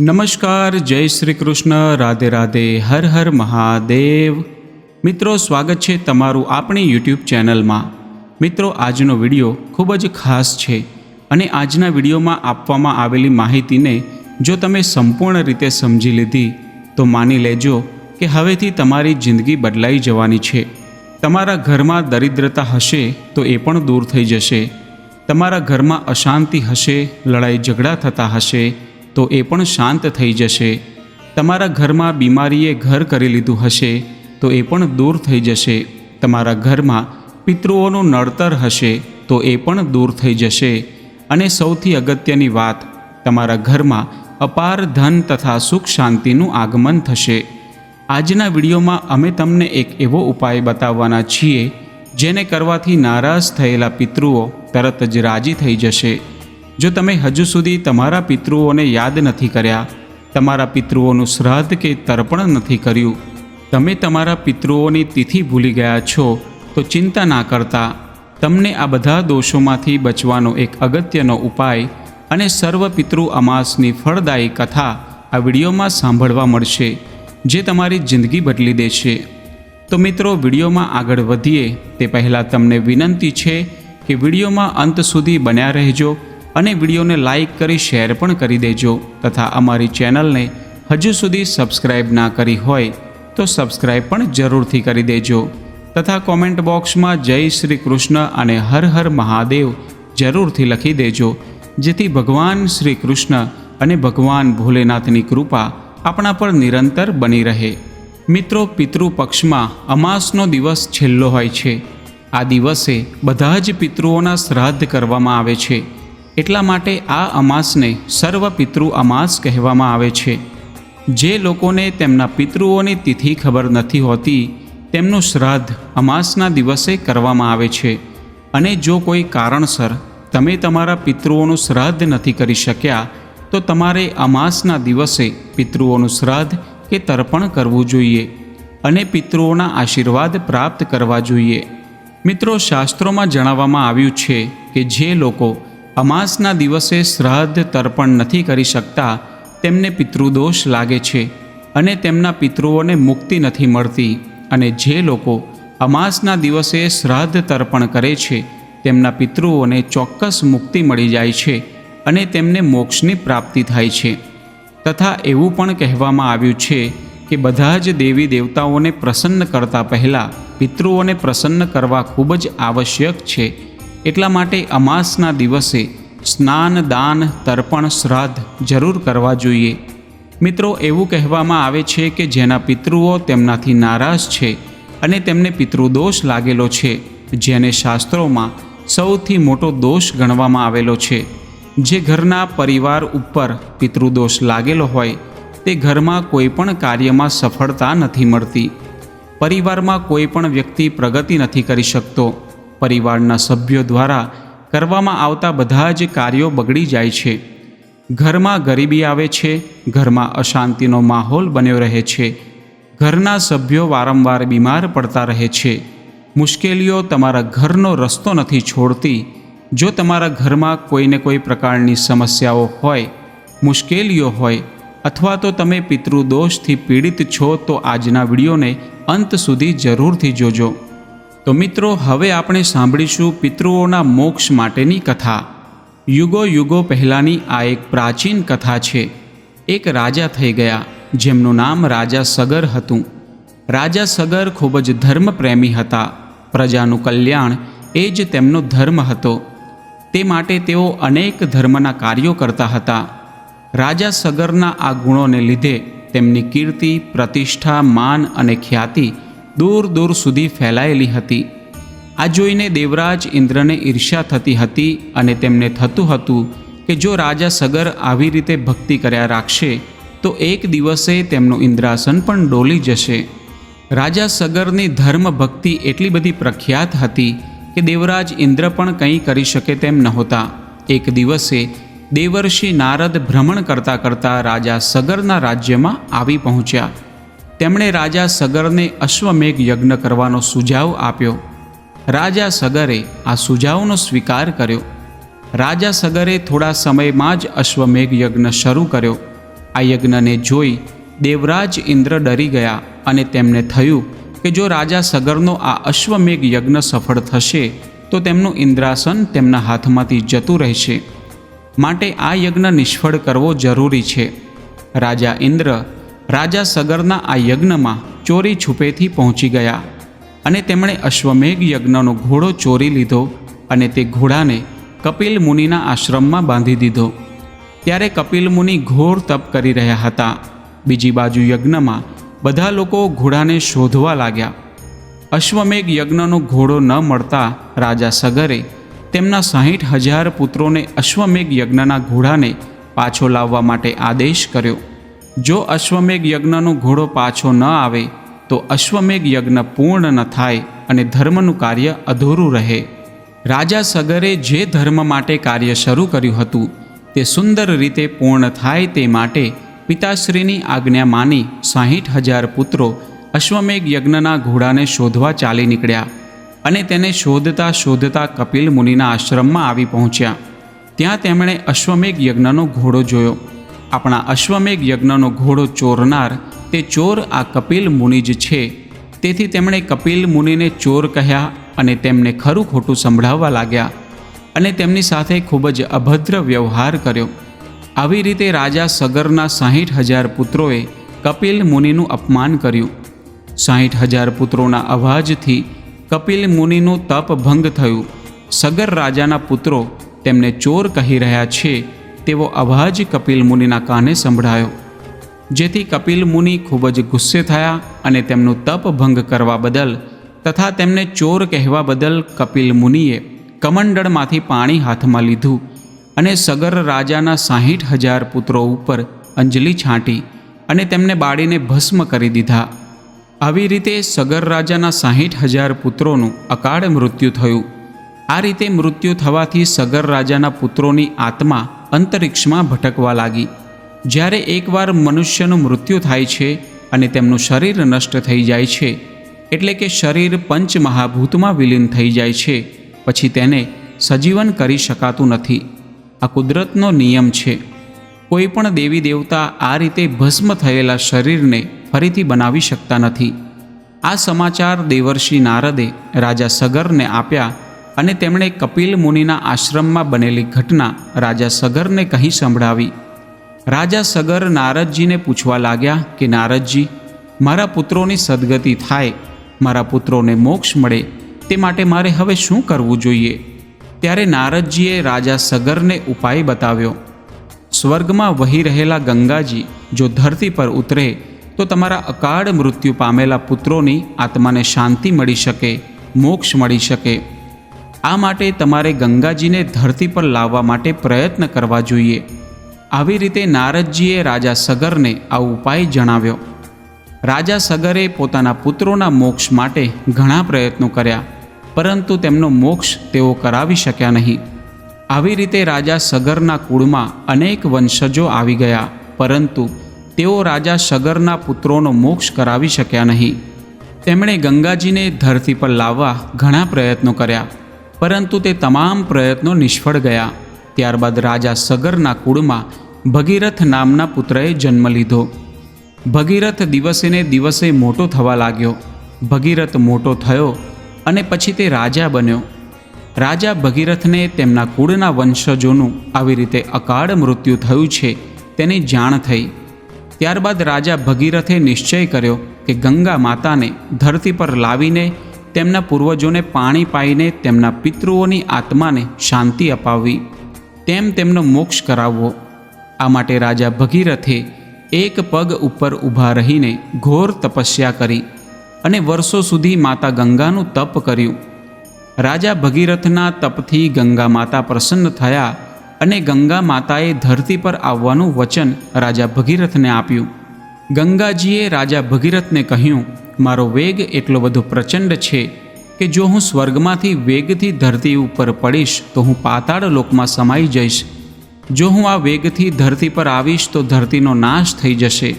નમસ્કાર, જય શ્રી કૃષ્ણ, રાધે રાધે, હર હર મહાદેવ. મિત્રો, સ્વાગત છે તમારું આપણી યુટ્યુબ ચેનલમાં. મિત્રો, આજનો વીડિયો ખૂબ જ ખાસ છે અને આજના વિડીયોમાં આપવામાં આવેલી માહિતીને જો તમે સંપૂર્ણ રીતે સમજી લીધી, તો માની લેજો કે હવેથી તમારી જિંદગી બદલાઈ જવાની છે. તમારા ઘરમાં દરિદ્રતા હશે તો એ પણ દૂર થઈ જશે. તમારા ઘરમાં અશાંતિ હશે, લડાઈ ઝઘડા થતા હશે તો એ પણ શાંત થઈ જશે. તમારા ઘરમાં બીમારીએ ઘર કરી લીધું હશે, તો એ પણ દૂર થઈ જશે. તમારા ઘરમાં પિતૃઓનું નડતર હશે, તો એ પણ દૂર થઈ જશે. અને સૌથી અગત્યની વાત, તમારા ઘરમાં અપાર ધન તથા સુખ શાંતિનું આગમન થશે. આજના વિડીયોમાં અમે તમને એક એવો ઉપાય બતાવવાના છીએ, જેને કરવાથી નારાજ થયેલા પિતૃઓ તરત જ રાજી થઈ જશે. જો તમે હજુ સુધી તમારા પિતૃઓને યાદ નથી કર્યા, તમારા પિતૃઓનું શ્રાદ્ધ કે તર્પણ નથી કર્યું, તમે તમારા પિતૃઓની તિથિ ભૂલી ગયા છો, તો ચિંતા ના કરતા. તમને આ બધા દોષોમાંથી બચવાનો એક અગત્યનો ઉપાય અને સર્વ પિતૃ અમાસની ફળદાયી કથા આ વિડીયોમાં સાંભળવા મળશે, જે તમારી જિંદગી બદલી દેશે. તો મિત્રો, વિડીયોમાં આગળ વધીએ, તે પહેલાં તમને વિનંતી છે કે વિડીયોમાં અંત સુધી બન્યા રહેજો અને વિડીયોને લાઇક કરી શેર પણ કરી દેજો તથા અમારી ચેનલને હજુ સુધી સબસ્ક્રાઇબ ના કરી હોય તો સબસ્ક્રાઇબ પણ જરૂરથી કરી દેજો તથા કોમેન્ટ બોક્સમાં જય શ્રી કૃષ્ણ અને હર હર મહાદેવ જરૂરથી લખી દેજો, જેથી ભગવાન શ્રી કૃષ્ણ અને ભગવાન ભોલેનાથની કૃપા આપણા પર નિરંતર બની રહે. મિત્રો પિતૃ પક્ષમાં અમાસનો દિવસ છેલ્લો હોય છે. આ દિવસે બધા જ પિતૃઓના શ્રાદ્ધ કરવામાં આવે છે. એટલા માટે આ અમાસને સર્વ પિતૃ અમાસ કહેવામાં આવે છે. જે લોકોને તેમના પિતૃઓની તિથિ ખબર નથી હોતી, તેમનું શ્રાદ્ધ અમાસના દિવસે કરવામાં આવે છે. અને જો કોઈ કારણસર તમે તમારા પિતૃઓનું શ્રાદ્ધ નથી કરી શક્યા, તો તમારે અમાસના દિવસે પિતૃઓનું શ્રાદ્ધ કે તર્પણ કરવું જોઈએ અને પિતૃઓના આશીર્વાદ પ્રાપ્ત કરવા જોઈએ. મિત્રો, શાસ્ત્રોમાં જણાવવામાં આવ્યું છે કે જે લોકો અમાસના દિવસે શ્રાદ્ધ તર્પણ નથી કરી શકતા, તેમને પિતૃદોષ લાગે છે અને તેમના પિતૃઓને મુક્તિ નથી મળતી. અને જે લોકો અમાસના દિવસે શ્રાદ્ધ તર્પણ કરે છે, તેમના પિતૃઓને ચોક્કસ મુક્તિ મળી જાય છે અને તેમને મોક્ષની પ્રાપ્તિ થાય છે. તથા એવું પણ કહેવામાં આવ્યું છે કે બધા જ દેવી દેવતાઓને પ્રસન્ન કરતા પહેલાં પિતૃઓને પ્રસન્ન કરવા ખૂબ જ આવશ્યક છે એટલા માટે અમાસના દિવસે સ્નાન, દાન, તર્પણ, શ્રાદ્ધ જરૂર કરવા જોઈએ. મિત્રો, એવું કહેવામાં આવે છે કે જેના પિતૃઓ તેમનાથી નારાજ છે અને તેમને પિતૃદોષ લાગેલો છે, જેને શાસ્ત્રોમાં સૌથી મોટો દોષ ગણવામાં આવેલો છે. જે ઘરના પરિવાર ઉપર પિતૃદોષ લાગેલો હોય, તે ઘરમાં કોઈ પણ કાર્યમાં સફળતા નથી મળતી. પરિવારમાં કોઈ પણ વ્યક્તિ પ્રગતિ નથી કરી શકતો. પરિવારના સભ્યો દ્વારા કરવામાં આવતા બધા જ કાર્યો બગડી જાય છે. ઘરમાં ગરીબી આવે છે, ઘરમાં અશાંતિનો માહોલ બન્યો રહે છે. ઘરના સભ્યો વારંવાર બીમાર પડતા રહે છે. મુશ્કેલીઓ તમારા ઘરનો રસ્તો નથી છોડતી. જો તમારા ઘરમાં કોઈને કોઈ પ્રકારની સમસ્યાઓ હોય, મુશ્કેલીઓ હોય, અથવા તો તમે પિતૃદોષથી પીડિત છો, તો આજના વિડીયોને અંત સુધી જરૂરથી જોજો. તો મિત્રો, હવે આપણે સાંભળીશું પિતૃઓના મોક્ષ માટેની કથા. યુગો યુગો પહેલાંની આ એક પ્રાચીન કથા છે. એક રાજા થઈ ગયા, જેમનું નામ રાજા સગર હતું. રાજા સગર ખૂબ જ ધર્મપ્રેમી હતા. પ્રજાનું કલ્યાણ એ જ તેમનો ધર્મ હતો. તે માટે તેઓ અનેક ધર્મના કાર્યો કરતા હતા. રાજા સગરના આ ગુણોને લીધે તેમની કીર્તિ, પ્રતિષ્ઠા, માન અને ખ્યાતિ દૂર દૂર સુધી ફેલાયેલી હતી. આ જોઈને દેવરાજ ઇન્દ્રને ઈર્ષ્યા થતી હતી અને તેમને થતું હતું કે જો રાજા સગર આવી રીતે ભક્તિ કર્યા રાખશે, તો એક દિવસે તેમનું ઇન્દ્રાસન પણ ડોલી જશે. રાજા સગરની ધર્મ ભક્તિ એટલી બધી પ્રખ્યાત હતી કે દેવરાજ ઇન્દ્ર પણ કંઈ કરી શકે તેમ નહોતા. એક દિવસે દેવર્ષિ નારદ ભ્રમણ કરતાં કરતાં રાજા સગરના રાજ્યમાં આવી પહોંચ્યા. તેમણે રાજા સગરને અશ્વમેઘ યજ્ઞ કરવાનો સુઝાવ આપ્યો. રાજા સગરે આ સુઝાવનો સ્વીકાર કર્યો. રાજા સગરે થોડા સમયમાં જ અશ્વમેઘ યજ્ઞ શરૂ કર્યો. આ યજ્ઞને જોઈ દેવરાજ ઇન્દ્ર ડરી ગયા અને તેમને થયું કે જો રાજા સગરનો આ અશ્વમેઘ યજ્ઞ સફળ થશે, તો તેમનું ઇન્દ્રાસન તેમના હાથમાંથી જતું રહેશે. માટે આ યજ્ઞ નિષ્ફળ કરવો જરૂરી છે. રાજા ઇન્દ્ર રાજા સગરના આ યજ્ઞમાં ચોરી છુપેથી પહોંચી ગયા અને તેમણે અશ્વમેઘ યજ્ઞનો ઘોડો ચોરી લીધો અને તે ઘોડાને કપિલ મુનિના આશ્રમમાં બાંધી દીધો. ત્યારે કપિલ મુનિ ઘોર તપ કરી રહ્યા હતા. બીજી બાજુ યજ્ઞમાં બધા લોકો ઘોડાને શોધવા લાગ્યા. અશ્વમેઘ યજ્ઞનો ઘોડો ન મળતા રાજા સગરે તેમના સાહીઠ હજાર પુત્રોને અશ્વમેઘ યજ્ઞના ઘોડાને પાછો લાવવા માટે આદેશ કર્યો. જો અશ્વમેઘ યજ્ઞનો ઘોડો પાછો ન આવે, તો અશ્વમેઘ યજ્ઞ પૂર્ણ ન થાય અને ધર્મનું કાર્ય અધૂરું રહે. રાજા સગરે જે ધર્મ માટે કાર્ય શરૂ કર્યું હતું, તે સુંદર રીતે પૂર્ણ થાય તે માટે પિતાશ્રીની આજ્ઞા માની સાહીઠ હજાર પુત્રો અશ્વમેઘ યજ્ઞના ઘોડાને શોધવા ચાલી નીકળ્યા અને તેને શોધતા શોધતા કપિલ મુનિના આશ્રમમાં આવી પહોંચ્યા. ત્યાં તેમણે અશ્વમેઘ યજ્ઞનો ઘોડો જોયો. આપણા અશ્વમેઘ યજ્ઞનો ઘોડો ચોરનાર, તે ચોર આ કપિલ મુનિ જ છે. તેથી તેમણે કપિલ મુનિને ચોર કહ્યા અને તેમને ખરું ખોટું સંભળાવવા લાગ્યા અને તેમની સાથે ખૂબ જ અભદ્ર વ્યવહાર કર્યો. આવી રીતે રાજા સગરના સાહીઠ હજાર પુત્રોએ કપિલ મુનિનું અપમાન કર્યું. સાહીઠ હજાર પુત્રોના અવાજથી કપિલ મુનિનું તપ ભંગ થયું. સગર રાજાના પુત્રો તેમને ચોર કહી રહ્યા છે તેવો અવાજ કપિલ મુનિના કાને સંભળાયો. જેથી કપિલ મુનિ ખૂબ જ ગુસ્સે થયા અને તેમનું તપ ભંગ કરવા બદલ તથા તેમને ચોર કહેવા બદલ કપિલ મુનિએ કમંડળમાંથી પાણી હાથમાં લીધું અને સગર રાજાના સાહીઠ હજાર પુત્રો ઉપર અંજલિ છાંટી અને તેમને બાળીને ભસ્મ કરી દીધા. આવી રીતે સગર રાજાના સાહીઠ હજાર પુત્રોનું અકાળ મૃત્યુ થયું. આ રીતે મૃત્યુ થવાથી સગર રાજાના પુત્રોની આત્મા અંતરિક્ષમાં ભટકવા લાગી. જ્યારે એકવાર મનુષ્યનું મૃત્યુ થાય છે અને તેમનું શરીર નષ્ટ થઈ જાય છે, એટલે કે શરીર પંચ મહાભૂતમાં વિલીન થઈ જાય છે, પછી તેને સજીવન કરી શકાતું નથી. આ કુદરતનો નિયમ છે. કોઈ પણ દેવી દેવતા આ રીતે ભસ્મ થયેલા શરીરને ફરીથી બનાવી શકતા નથી. આ સમાચાર દેવર્ષિ નારદે રાજા સગરને આપ્યા અને તેમણે કપિલ મુનિના આશ્રમમાં બનેલી ઘટના રાજા સગરને કહી સંભળાવી. રાજા સગર નારદજીને પૂછવા લાગ્યા કે, નારદજી, મારા પુત્રોની સદગતિ થાય, મારા પુત્રોને મોક્ષ મળે, તે માટે મારે હવે શું કરવું જોઈએ? ત્યારે નારદજીએ રાજા સગરને ઉપાય બતાવ્યો. સ્વર્ગમાં વહી રહેલા ગંગાજી જો ધરતી પર ઉતરે, તો તમારા અકાળ મૃત્યુ પામેલા પુત્રોની આત્માને શાંતિ મળી શકે, મોક્ષ મળી શકે. આ માટે તમારે ગંગાજીને ધરતી પર લાવવા માટે પ્રયત્ન કરવા જોઈએ. આવી રીતે નારદજીએ રાજા સગરને આ ઉપાય જણાવ્યો. રાજા સગરે પોતાના પુત્રોના મોક્ષ માટે ઘણા પ્રયત્નો કર્યા, પરંતુ તેમનો મોક્ષ તેઓ કરાવી શક્યા નહીં. આવી રીતે રાજા સગરના કુળમાં અનેક વંશજો આવી ગયા, પરંતુ તેઓ રાજા સગરના પુત્રોનો મોક્ષ કરાવી શક્યા નહીં. તેમણે ગંગાજીને ધરતી પર લાવવા ઘણા પ્રયત્નો કર્યા. પરંતુ તે તમામ પ્રયત્નો નિષ્ફળ ગયા. ત્યારબાદ રાજા સગરના કુળમાં ભગીરથ નામના પુત્રએ જન્મ લીધો. ભગીરથ દિવસે ને દિવસે મોટો થવા લાગ્યો. ભગીરથ મોટો થયો અને પછી તે રાજા બન્યો. રાજા ભગીરથને તેમના કુળના વંશજોનું આવી રીતે અકાળ મૃત્યુ થયું છે તેની જાણ થઈ. ત્યારબાદ રાજા ભગીરથે નિશ્ચય કર્યો કે ગંગા માતાને ધરતી પર લાવીને તેમના પૂર્વજોને પાણી પાઈને તેમના પિતૃઓની આત્માને શાંતિ અપાવવી. તેમ તેમનો મોક્ષ કરાવવો. આ માટે રાજા ભગીરથે એક પગ ઉપર ઊભા રહીને ઘોર તપસ્યા કરી અને વર્ષો સુધી માતા ગંગાનું તપ કર્યું. રાજા ભગીરથના તપથી ગંગા માતા પ્રસન્ન થયા અને ગંગા માતાએ ધરતી પર આવવાનું વચન રાજા ભગીરથને આપ્યું. ગંગાજીએ રાજા ભગીરથને કહ્યું, મારો વેગ એટલો બધો પ્રચંડ છે કે જો હું સ્વર્ગમાંથી વેગથી ધરતી ઉપર પડીશ, તો હું પાતાળ લોકમાં સમાઈ જઈશ. જો હું આ વેગથી ધરતી પર આવીશ, તો ધરતીનો નાશ થઈ જશે.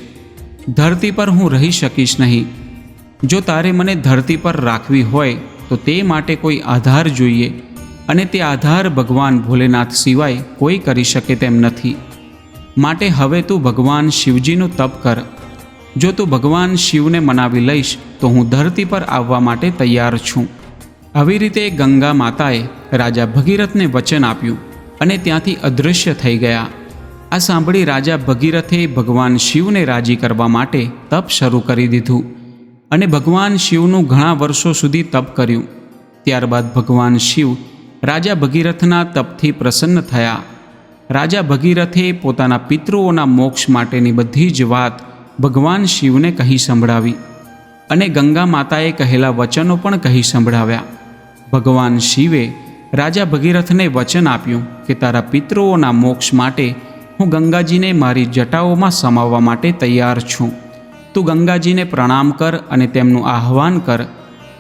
ધરતી પર હું રહી શકીશ નહીં. જો તારે મને ધરતી પર રાખવી હોય, તો તે માટે કોઈ આધાર જોઈએ અને તે આધાર ભગવાન ભોલેનાથ સિવાય કોઈ કરી શકે તેમ નથી. માટે હવે તું ભગવાન શિવજીનું તપ કર. જો તું ભગવાન શિવને મનાવી લઈશ, તો હું ધરતી પર આવવા માટે તૈયાર છું. આવી રીતે ગંગા માતાએ રાજા ભગીરથને વચન આપ્યું અને ત્યાંથી અદૃશ્ય થઈ ગયા. આ સાંભળી રાજા ભગીરથે ભગવાન શિવને રાજી કરવા માટે તપ શરૂ કરી દીધું અને ભગવાન શિવનું ઘણા વર્ષો સુધી તપ કર્યું. ત્યારબાદ ભગવાન શિવ રાજા ભગીરથના તપથી પ્રસન્ન થયા. રાજા ભગીરથે પોતાના પિતૃઓના મોક્ષ માટેની બધી જ વાત ભગવાન શિવને કહી સંભળાવી અને ગંગા માતાએ કહેલા વચનો પણ કહી સંભળાવ્યા. ભગવાન શિવે રાજા ભગીરથને વચન આપ્યું કે તારા પિતૃઓના મોક્ષ માટે હું ગંગાજીને મારી જટાઓમાં સમાવવા માટે તૈયાર છું. તું ગંગાજીને પ્રણામ કર અને તેમનું આહ્વાન કર,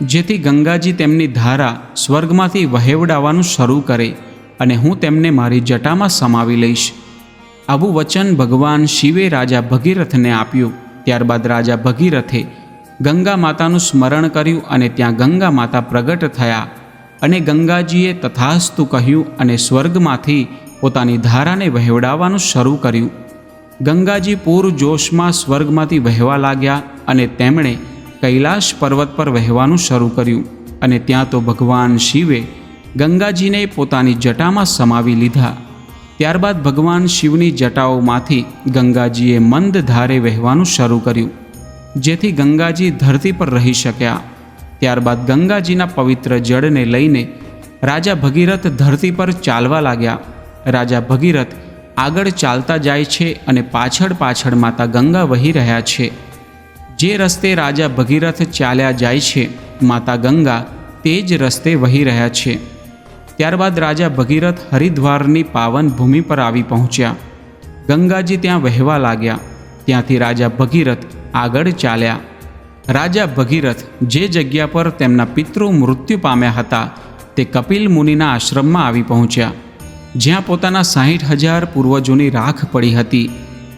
જેથી ગંગાજી તેમની ધારા સ્વર્ગમાંથી વહેવડાવવાનું શરૂ કરે અને હું તેમને મારી જટામાં સમાવી લઈશ. આવું વચન ભગવાન શિવે રાજા ભગીરથને આપ્યું. ત્યારબાદ રાજા ભગીરથે ગંગા માતાનું સ્મરણ કર્યું અને ત્યાં ગંગા માતા પ્રગટ થયા અને ગંગાજીએ તથાસ્તુ કહ્યું અને સ્વર્ગમાંથી પોતાની ધારાને વહેવડાવવાનું શરૂ કર્યું. ગંગાજી પૂર જોશમાં સ્વર્ગમાંથી વહેવા લાગ્યા અને તેમણે કૈલાશ પર્વત પર વહેવાનું શરૂ કર્યું અને ત્યાં તો ભગવાન શિવે ગંગાજીને પોતાની જટામાં સમાવી લીધા. ત્યારબાદ ભગવાન શિવની જટાઓમાંથી ગંગાજીએ મંદ ધારે વહેવાનું શરૂ કર્યું. જેથી ગંગાજી ધરતી પર રહી શક્યા. ત્યારબાદ ગંગાજીના પવિત્ર જળને લઈને રાજા ભગીરથ ધરતી પર ચાલવા લાગ્યા. રાજા ભગીરથ આગળ ચાલતા જાય છે અને પાછળ પાછળ માતા ગંગા વહી રહ્યા છે. જે રસ્તે રાજા ભગીરથ ચાલ્યા જાય છે, માતા ગંગા તે જ રસ્તે વહી રહ્યા છે. ત્યારબાદ રાજા ભગીરથ હરિદ્વારની પાવન ભૂમિ પર આવી પહોંચ્યા. ગંગાજી ત્યાં વહેવા લાગ્યા. ત્યાંથી રાજા ભગીરથ આગળ ચાલ્યા. રાજા ભગીરથ જે જગ્યા પર તેમના પિતૃ મૃત્યુ પામ્યા હતા, તે કપિલ મુનિના આશ્રમમાં આવી પહોંચ્યા. જ્યાં પોતાના સાહીઠ હજાર પૂર્વજોની રાખ પડી હતી.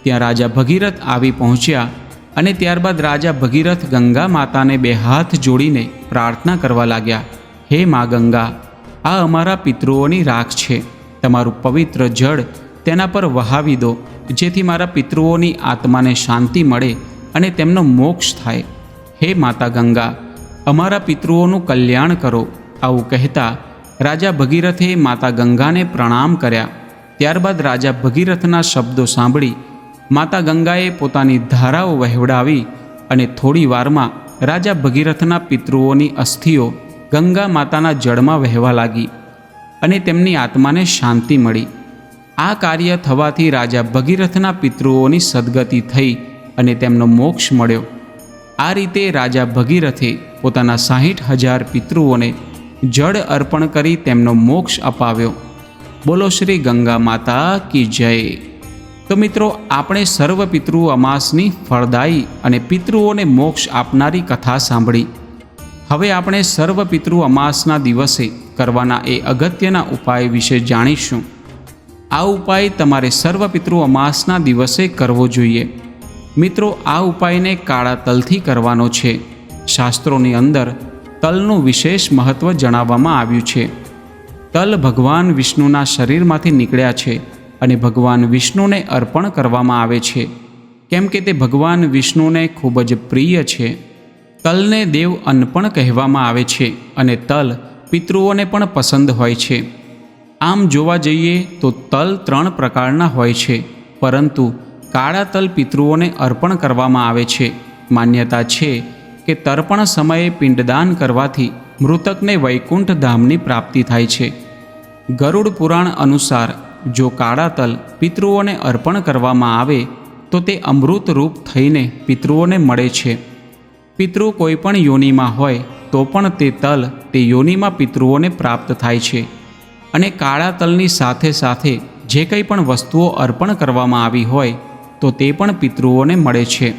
ત્યાં રાજા ભગીરથ આવી પહોંચ્યા અને ત્યારબાદ રાજા ભગીરથ ગંગા માતાને બે હાથ જોડીને પ્રાર્થના કરવા લાગ્યા, હે મા ગંગા આ અમારા પિતૃઓની રાખ છે. તમારું પવિત્ર જળ તેના પર વહાવી દો, જેથી મારા પિતૃઓની આત્માને શાંતિ મળે અને તેમનો મોક્ષ થાય. હે માતા ગંગા, અમારા પિતૃઓનું કલ્યાણ કરો. આવું કહેતા રાજા ભગીરથે માતા ગંગાને પ્રણામ કર્યા. ત્યારબાદ રાજા ભગીરથના શબ્દો સાંભળી માતા ગંગાએ પોતાની ધારાઓ વહેવડાવી અને થોડી વારમાં રાજા ભગીરથના પિતૃઓની અસ્થિઓ ગંગા માતાના જળમાં વહેવા લાગી અને તેમની આત્માને શાંતિ મળી. આ કાર્ય થવાથી રાજા ભગીરથના પિતૃઓની સદગતિ થઈ અને તેમનો મોક્ષ મળ્યો. આ રીતે રાજા ભગીરથે પોતાના સાહીઠ હજાર પિતૃઓને જળ અર્પણ કરી તેમનો મોક્ષ અપાવ્યો. બોલો શ્રી ગંગા માતા કી જય. તો મિત્રો, આપણે સર્વ પિતૃ અમાસની ફળદાયી અને પિતૃઓને મોક્ષ આપનારી કથા સાંભળી. હવે આપણે સર્વ પિતૃ અમાસના દિવસે કરવાના એ અગત્યના ઉપાય વિશે જાણીશું. આ ઉપાય તમારે સર્વ પિતૃ અમાસના દિવસે કરવો જોઈએ. મિત્રો, આ ઉપાયને કાળા તલથી કરવાનો છે. શાસ્ત્રોની અંદર તલનું વિશેષ મહત્ત્વ જણાવવામાં આવ્યું છે. તલ ભગવાન વિષ્ણુના શરીરમાંથી નીકળ્યા છે અને ભગવાન વિષ્ણુને અર્પણ કરવામાં આવે છે. કેમ કે તે ભગવાન વિષ્ણુને ખૂબ જ પ્રિય છે. તલને દેવ અન્ન પણ કહેવામાં આવે છે અને તલ પિતૃઓને પણ પસંદ હોય છે. આમ જોવા જઈએ તો તલ ત્રણ પ્રકારના હોય છે, પરંતુ કાળા તલ પિતૃઓને અર્પણ કરવામાં આવે છે. માન્યતા છે કે તર્પણ સમયે પિંડદાન કરવાથી મૃતકને વૈકુંઠ ધામની પ્રાપ્તિ થાય છે. ગરુડ પુરાણ અનુસાર જો કાળા તલ પિતૃઓને અર્પણ કરવામાં આવે તો તે અમૃત રૂપ થઈને પિતૃઓને મળે છે. પિતૃ કોઈ પણ યોનિમાં હોય, તો પણ તે તલ તે યોનિમાં પિતૃઓને પ્રાપ્ત થાય છે. અને કાળા તલની સાથે સાથે જે કંઈ પણ વસ્તુઓ અર્પણ કરવામાં આવી હોય, તો તે પણ પિતૃઓને મળે છે.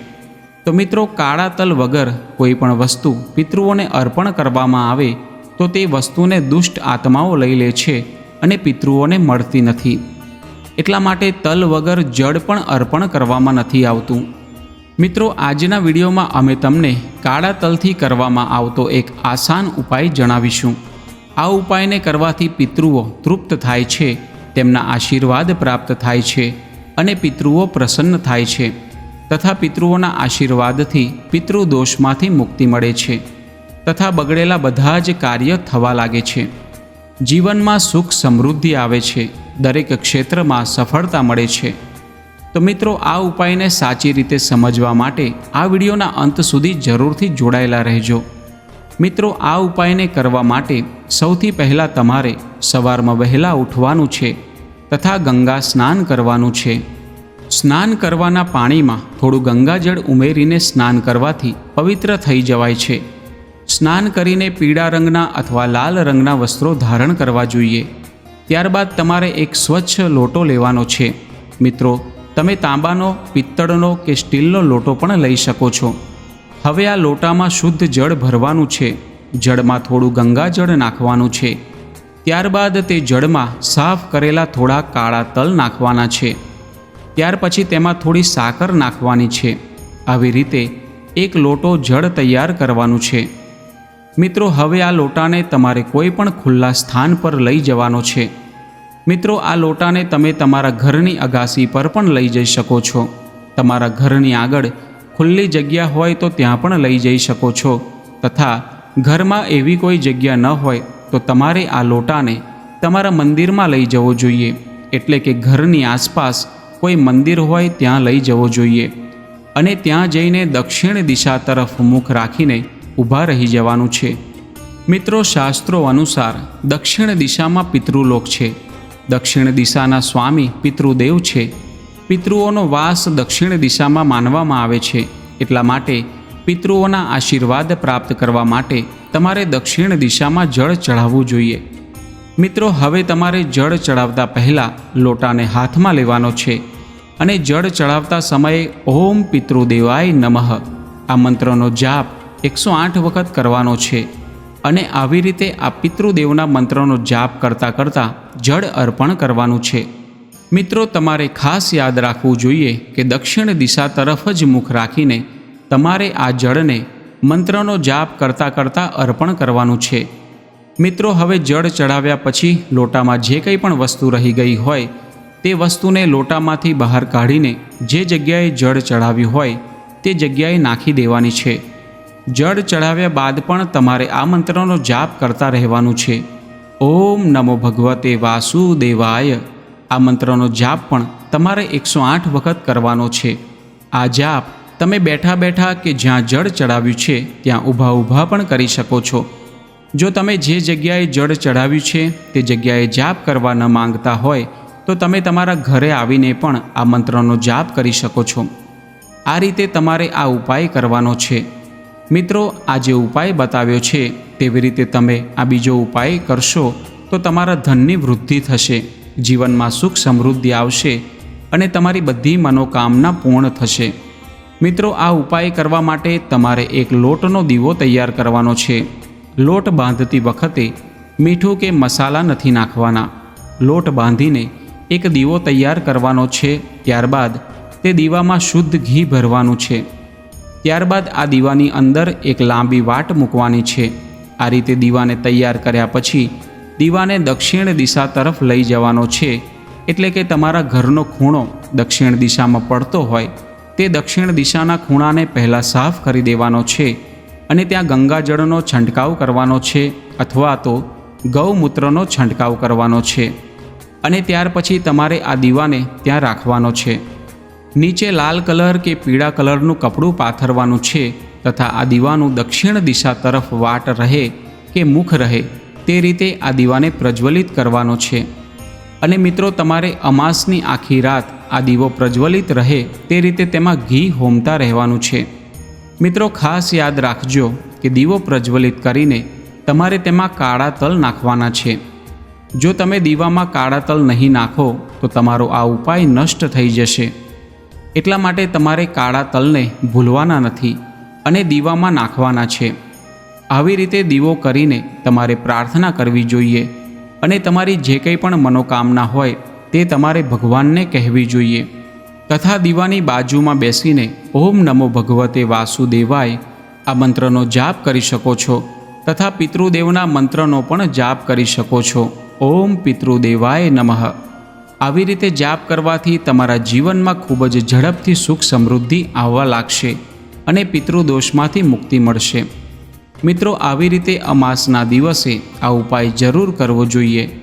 તો મિત્રો, કાળા તલ વગર કોઈ પણ વસ્તુ પિતૃઓને અર્પણ કરવામાં આવે, તો તે વસ્તુને દુષ્ટ આત્માઓ લઈ લે છે અને પિતૃઓને મળતી નથી. એટલા માટે તલ વગર જળ પણ અર્પણ કરવામાં નથી આવતું. મિત્રો, આજના વિડીયોમાં અમે તમને કાળા તલથી કરવામાં આવતો એક આસાન ઉપાય જણાવીશું. આ ઉપાયને કરવાથી પિતૃઓ તૃપ્ત થાય છે, તેમના આશીર્વાદ પ્રાપ્ત થાય છે અને પિતૃઓ પ્રસન્ન થાય છે તથા પિતૃઓના આશીર્વાદથી પિતૃદોષમાંથી મુક્તિ મળે છે તથા બગડેલા બધા જ કાર્ય થવા લાગે છે. જીવનમાં સુખ સમૃદ્ધિ આવે છે, દરેક ક્ષેત્રમાં સફળતા મળે છે. તો મિત્રો, આ ઉપાયને સાચી રીતે સમજવા માટે આ વિડીયોના અંત સુધી જરૂરથી જોડાયેલા રહેજો. મિત્રો, આ ઉપાયને કરવા માટે સૌથી પહેલાં તમારે સવારમાં વહેલા ઉઠવાનું છે તથા ગંગા સ્નાન કરવાનું છે. સ્નાન કરવાના પાણીમાં થોડું ગંગાજળ ઉમેરીને સ્નાન કરવાથી પવિત્ર થઈ જવાય છે. સ્નાન કરીને પીળા રંગના અથવા લાલ રંગના વસ્ત્રો ધારણ કરવા જોઈએ. ત્યારબાદ તમારે એક સ્વચ્છ લોટો લેવાનો છે. મિત્રો તમે તાંબાનો, પિત્તળનો કે સ્ટીલનો લોટો પણ લઈ શકો છો. હવે આ લોટામાં શુદ્ધ જળ ભરવાનું છે. જળમાં થોડું ગંગાજળ નાખવાનું છે. ત્યારબાદ તે જળમાં સાફ કરેલા થોડા કાળા તલ નાખવાના છે. ત્યાર પછી તેમાં થોડી સાકર નાખવાની છે. આવી રીતે એક લોટો જળ તૈયાર કરવાનું છે. મિત્રો, હવે આ લોટાને તમારે કોઈ પણ ખુલ્લા સ્થાન પર લઈ જવાનો છે. મિત્રો, આ લોટાને તમે તમારા ઘરની અગાસી પર પણ લઈ જઈ શકો છો. તમારા ઘરની આગળ ખુલ્લી જગ્યા હોય તો ત્યાં પણ લઈ જઈ શકો છો. તથા ઘરમાં એવી કોઈ જગ્યા ન હોય તો તમારે આ લોટાને તમારા મંદિરમાં લઈ જવો જોઈએ. એટલે કે ઘરની આસપાસ કોઈ મંદિર હોય ત્યાં લઈ જવો જોઈએ. અને ત્યાં જઈને દક્ષિણ દિશા તરફ મુખ રાખીને ઊભા રહી જવાનું છે. મિત્રો, શાસ્ત્રો અનુસાર દક્ષિણ દિશામાં પિતૃલોક છે. દક્ષિણ દિશાના સ્વામી પિતૃદેવ છે. પિતૃઓનો વાસ દક્ષિણ દિશામાં માનવામાં આવે છે. એટલા માટે પિતૃઓના આશીર્વાદ પ્રાપ્ત કરવા માટે તમારે દક્ષિણ દિશામાં જળ ચઢાવવું જોઈએ. મિત્રો, હવે તમારે જળ ચડાવતા પહેલાં લોટાને હાથમાં લેવાનો છે અને જળ ચડાવતા સમયે ઓમ પિતૃદેવાય નમઃ. આ મંત્રનો જાપ એકસો આઠ વખત કરવાનો છે. અને આવી રીતે આ પિતૃદેવના મંત્રનો જાપ કરતાં કરતાં જળ અર્પણ કરવાનું છે. મિત્રો, તમારે ખાસ યાદ રાખવું જોઈએ કે દક્ષિણ દિશા તરફ જ મુખ રાખીને તમારે આ જળને મંત્રનો જાપ કરતાં કરતાં અર્પણ કરવાનું છે. મિત્રો, હવે જળ ચડાવ્યા પછી લોટામાં જે કંઈ પણ વસ્તુ રહી ગઈ હોય, તે વસ્તુને લોટામાંથી બહાર કાઢીને જે જગ્યાએ જળ ચડાવ્યું હોય, તે જગ્યાએ નાખી દેવાની છે. જળ ચડાવ્યા બાદ પણ તમારે આ મંત્રનો જાપ કરતા રહેવાનું છે. ઓમ નમો ભગવતે વાસુદેવાય. આ મંત્રનો જાપ પણ તમારે એકસો આઠ વખત કરવાનો છે. આ જાપ તમે બેઠા બેઠા કે જ્યાં જળ ચડાવ્યું છે, ત્યાં ઊભા ઊભા પણ કરી શકો છો. જો તમે જે જગ્યાએ જળ ચડાવ્યું છે, તે જગ્યાએ જાપ કરવા ન માંગતા હોય, તો તમે તમારા ઘરે આવીને પણ આ મંત્રનો જાપ કરી શકો છો. આ રીતે તમારે આ ઉપાય કરવાનો છે. મિત્રો આ જે ઉપાય બતાવ્યો છે. તેવી રીતે તમે આ બીજો ઉપાય કરશો, તો તમારા ધનની વૃદ્ધિ થશે, જીવનમાં સુખ સમૃદ્ધિ આવશે અને તમારી બધી મનોકામના પૂર્ણ થશે. મિત્રો, આ ઉપાય કરવા માટે તમારે એક લોટનો દીવો તૈયાર કરવાનો છે. લોટ બાંધતી વખતે મીઠું કે મસાલા નથી નાખવાના. લોટ બાંધીને એક દીવો તૈયાર કરવાનો છે, ત્યારબાદ તે દીવામાં શુદ્ધ ઘી ભરવાનું છે. ત્યારબાદ આ દીવાની અંદર એક લાંબી વાટ મૂકવાની છે. આ રીતે દીવાને તૈયાર કર્યા પછી દીવાને દક્ષિણ દિશા તરફ લઈ જવાનો છે. એટલે કે તમારા ઘરનો ખૂણો દક્ષિણ દિશામાં પડતો હોય, તે દક્ષિણ દિશાના ખૂણાને પહેલાં સાફ કરી દેવાનો છે અને ત્યાં ગંગાજળનો છંટકાવ કરવાનો છે અથવા તો ગૌમૂત્રનો છંટકાવ કરવાનો છે. અને ત્યાર પછી તમારે આ દીવાને ત્યાં રાખવાનો છે. નીચે લાલ કલર કે પીળા કલરનું કપડું પાથરવાનું છે તથા આ દીવાનું દક્ષિણ દિશા તરફ વાટ રહે કે મુખ રહે, તે રીતે આ દીવાને પ્રજ્વલિત કરવાનો છે. અને મિત્રો, તમારે અમાસની આખી રાત આ દીવો પ્રજ્વલિત રહે, તે રીતે તેમાં ઘી હોમતા રહેવાનું છે. મિત્રો, ખાસ યાદ રાખજો કે દીવો પ્રજ્વલિત કરીને તમારે તેમાં કાળા તલ નાખવાના છે. જો તમે દીવામાં કાળા તલ નહીં નાખો, તો તમારો આ ઉપાય નષ્ટ થઈ જશે. એટલા માટે તમારે કાળા તલને ભૂલવાના નથી અને દીવામાં નાખવાના છે. આવી રીતે દીવો કરીને તમારે પ્રાર્થના કરવી જોઈએ અને તમારી જે કંઈ પણ મનોકામના હોય તે તમારે ભગવાનને કહેવી જોઈએ. તથા દીવાની બાજુમાં બેસીને ઓમ નમો ભગવતે વાસુદેવાય આ મંત્રનો જાપ કરી શકો છો તથા પિતૃદેવના મંત્રનો પણ જાપ કરી શકો છો. ઓમ પિતૃદેવાય નમઃ. આવી રીતે જાપ કરવાથી તમારા જીવનમાં ખૂબ જ ઝડપથી સુખ સમૃદ્ધિ આવવા લાગશે અને પિતૃદોષમાંથી મુક્તિ મળશે. મિત્રો, આવી રીતે અમાસના દિવસે આ ઉપાય જરૂર કરવો જોઈએ.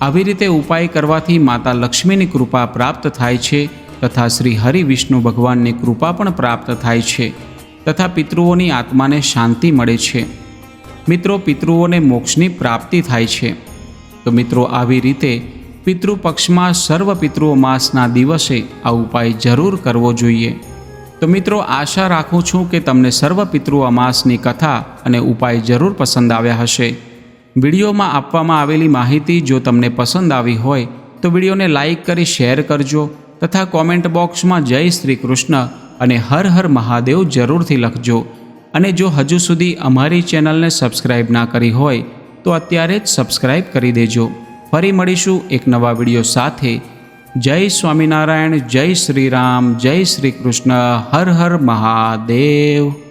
આવી રીતે ઉપાય કરવાથી માતા લક્ષ્મીની કૃપા પ્રાપ્ત થાય છે તથા શ્રી હરિ વિષ્ણુ ભગવાનની કૃપા પણ પ્રાપ્ત થાય છે તથા પિતૃઓની આત્માને શાંતિ મળે છે. મિત્રો, પિતૃઓને મોક્ષની પ્રાપ્તિ થાય છે. તો મિત્રો, આવી રીતે પિતૃપક્ષમાં સર્વ પિતૃઓ માસના દિવસે આ ઉપાય જરૂર કરવો જોઈએ. તો મિત્રો, આશા રાખું છું કે તમને સર્વ પિતૃ અમાસની કથા અને ઉપાય જરૂર પસંદ આવ્યા હશે. વિડીયોમાં આપવામાં આવેલી માહિતી જો તમને પસંદ આવી હોય, તો વિડીયોને લાઈક કરી શેર કરજો તથા કોમેન્ટ બોક્સમાં જય શ્રી કૃષ્ણ અને હર હર મહાદેવ જરૂરથી લખજો. અને જો હજુ સુધી અમારી ચેનલને સબસ્ક્રાઈબ ના કરી હોય, તો અત્યારે જ સબસ્ક્રાઇબ કરી દેજો. ફરી મળીશું એક નવા વીડિયો સાથે. જય સ્વામિનારાયણ, જય શ્રી રામ જય શ્રી કૃષ્ણ, હર હર મહાદેવ.